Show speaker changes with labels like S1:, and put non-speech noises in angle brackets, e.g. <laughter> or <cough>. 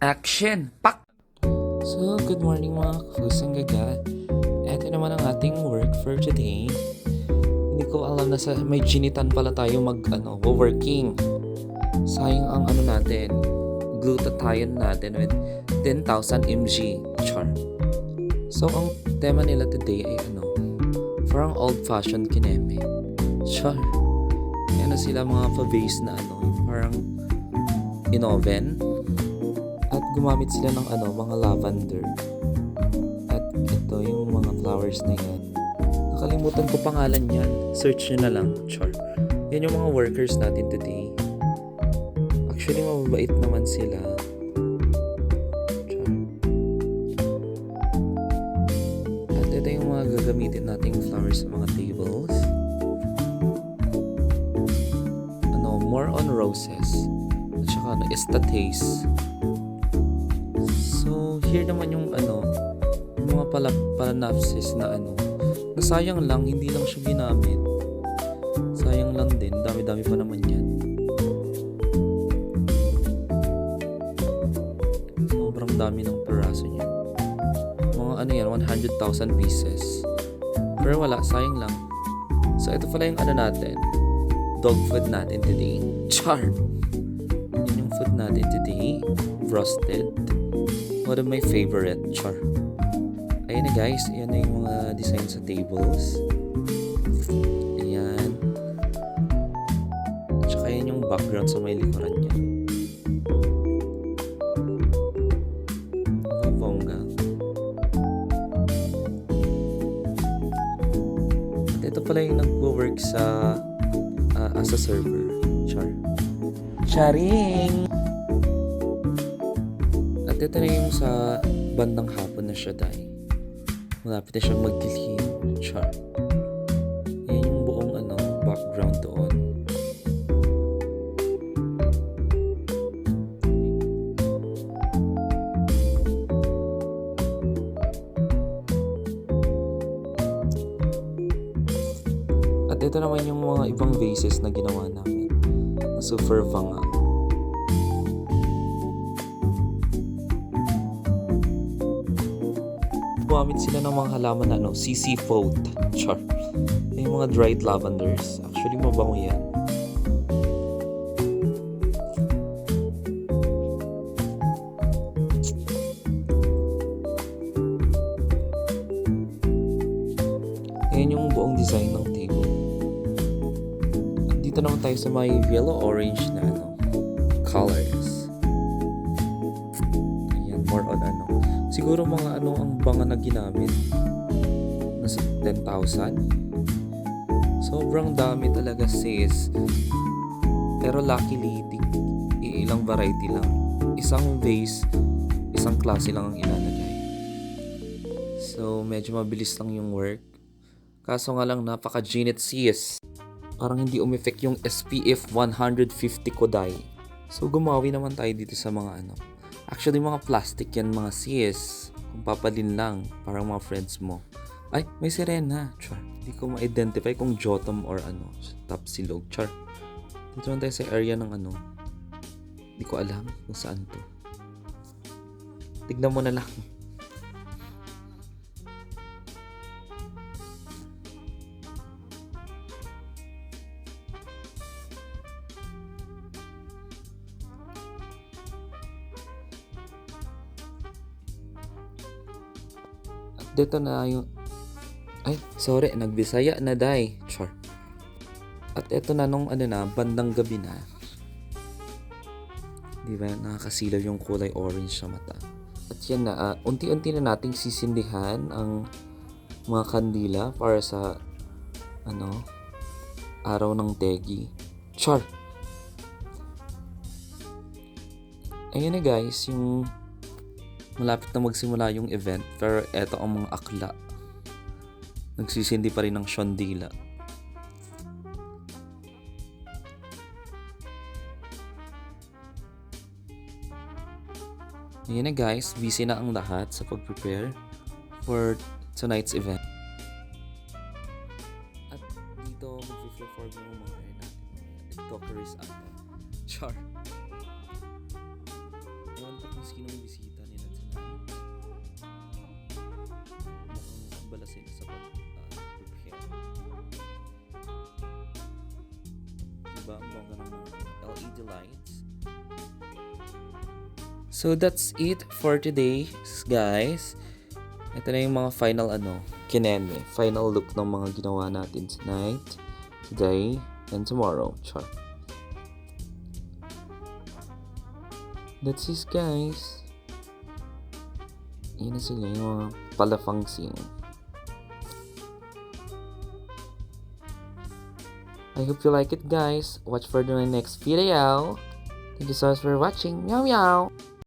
S1: Action! Pak!
S2: So, good morning mga kafusang gaga. Ito naman ang ating work for today. Hindi ko alam na sa may ginitan pala tayo mag ano, working. Sayang ang ano natin, glutathione natin with 10,000 mg. Char. So, ang tema nila today ay ano, parang old-fashioned kineme. Char. Ano sila mga pa-base na ano, parang in oven. At gumamit sila ng ano, mga lavender. At ito yung mga flowers na yan. Nakalimutan ko pangalan yan. Search nyo na lang. Char. Yan yung mga workers natin today. Actually, mababait naman sila. Char. At ito yung mga gagamitin nating flowers sa mga tables. Ano, more on roses. At saka ano, estatace. Here naman yung ano, yung mga pala, palanapsis na ano, nasayang lang, hindi lang siya ginamit. Sayang lang din, dami-dami pa naman yan. Sobrang dami ng peraso niya. Mga ano yan, 100,000 pieces. Pero wala, sayang lang. So, ito pala yung ano natin, dog food natin today. <laughs> Char! Yun yung food natin today. Roasted. One of my favorite. Char. Ayan na guys. Ayan na yung mga design sa tables. Ayan. Tsaka yan yung background sa may likuran niya. Bongga. At ito pala yung nagwo-work sa ah, as a server. Char. Charing! At ito na yung sa bandang hapon na siya dahil. Malapit na siyang magdilim. Char. Yan yung buong ano, background doon. At ito naman yung mga ibang vases na ginawa namin. Na super vanga. Gumamit sila ng mga halaman na ano, CC Foat. Char. Yung mga dried lavenders. Actually, mabango yan. Ayan yung buong design ng table. At dito tayo sa may yellow-orange na ano, colors. Siguro mga ano ang banga na ginamit. Nasa 10,000. Sobrang dami talaga sis. Pero luckily, ilang variety lang. Isang vase, isang klase lang ang ilalagay. So, medyo mabilis lang yung work. Kaso nga lang, napaka-ginit sis. Parang hindi umeffect yung SPF 150 ko dahil. So, gumawi naman tayo dito sa mga ano. Actually, mga plastic yan mga sis. Kung papadin lang, parang mga friends mo. Ay, may sirena. Char. Hindi ko ma-identify kung Jotom or ano. Top silog. Char. Dito naman tayo sa area ng ano. Hindi ko alam kung saan to. Tignan mo na lang. Dito na yung... Ay, sorry, nagbisaya na dai. Char. At eto na nung ano na, bandang gabi na. Di ba, nakakasilaw yung kulay orange sa mata. At yan na, ah, unti-unti na nating sisindihan ang mga kandila para sa ano, araw ng tegi. Char! Ayun na guys, yung malapit na magsimula yung event pero eto ang mga akla. Nagsisindi pa rin ng shondila. Ayan na guys, busy na ang lahat sa pag-prepare for tonight's event. At dito mag-perform yung mga ano natin, TikTokers ata. Char. Ewan ko kung sinong Diba? Ang bongga ng LED lights. So that's it for today, guys. Ito na yung mga final ano, kineme. Final look ng mga ginawa natin tonight, today, and tomorrow. Char. That's it, guys. Yun na sila yung mga palafangsing. I hope you like it, guys. Watch for the next video. Thank you so much for watching. Meow meow.